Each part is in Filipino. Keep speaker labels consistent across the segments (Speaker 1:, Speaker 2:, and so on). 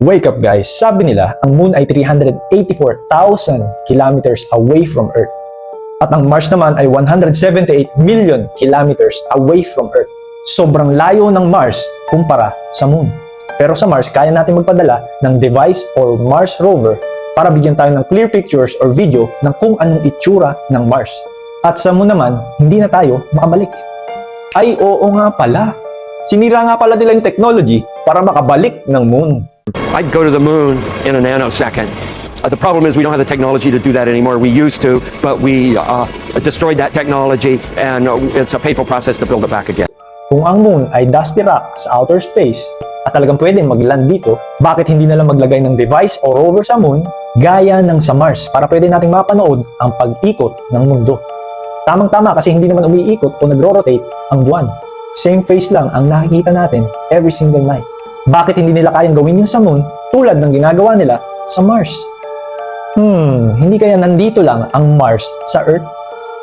Speaker 1: Wake up guys! Sabi nila, ang moon ay 384,000 kilometers away from Earth. At ang Mars naman ay 178 million kilometers away from Earth. Sobrang layo ng Mars kumpara sa moon. Pero sa Mars, kaya natin magpadala ng device or Mars rover para bigyan tayo ng clear pictures or video ng kung anong itsura ng Mars. At sa moon naman, hindi na tayo makabalik. Ay oo nga pala. Sinira nga pala nila yung technology para makabalik ng moon.
Speaker 2: I'd go to the moon in a nanosecond. Uh, the problem is we don't have the technology to do that anymore. We used to, but we uh, destroyed that technology, and uh, it's a painful process to build it back again.
Speaker 1: Kung ang moon ay dusty rock sa outer space at talagang pwede mag-land dito, bakit hindi na lang maglagay ng device o rover sa moon gaya ng sa Mars para pwede nating mapanood ang pag-ikot ng mundo? Tamang-tama kasi hindi naman umiikot o nagro-rotate ang buwan. Same face lang ang nakikita natin every single night. Bakit hindi nila kayang gawin yun sa moon tulad ng ginagawa nila sa Mars? Hmm, hindi kaya nandito lang ang Mars sa Earth?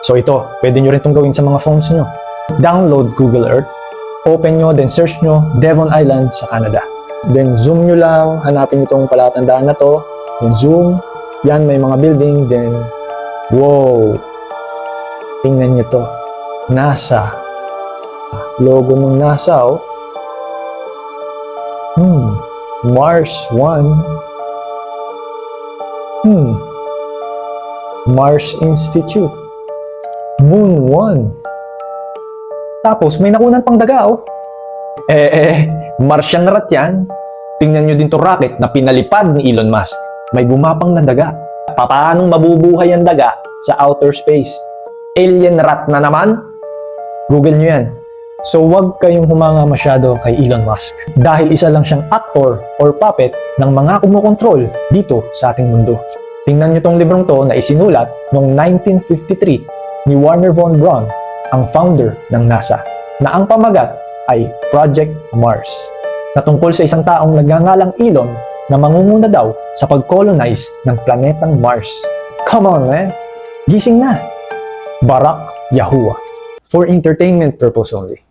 Speaker 1: So ito, pwede nyo rin itong gawin sa mga phones nyo. Download Google Earth, open nyo, then search nyo Devon Island sa Canada. Then zoom nyo lang, hanapin nyo itong palatandaan na to, then zoom, yan may mga building, then wow, tingnan nyo to, NASA. Logo ng NASA, oh. Hmm, Mars 1. Hmm. Mars Institute. Moon 1. Tapos may nakunan pang daga oh. Eh eh, Martian rat yan. Tingnan nyo din to rocket na pinalipad ni Elon Musk. May gumapang na daga. Paanong mabubuhay ang daga sa outer space? Alien rat na naman? Google nyo yan. So wag kayong humanga masyado kay Elon Musk dahil isa lang siyang actor or puppet ng mga kumukontrol dito sa ating mundo. Tingnan niyo tong librong to na isinulat noong 1953 ni Warner Von Braun, ang founder ng NASA, na ang pamagat ay Project Mars, na tungkol sa isang taong nagngangalang Elon na mangunguna daw sa pag-colonize ng planetang Mars. Come on, man! Gising na! Barack Yahuwah. For entertainment purpose only.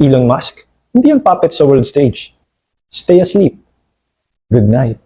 Speaker 1: Elon Musk, hindi yan puppet sa world stage. Stay asleep. Good night.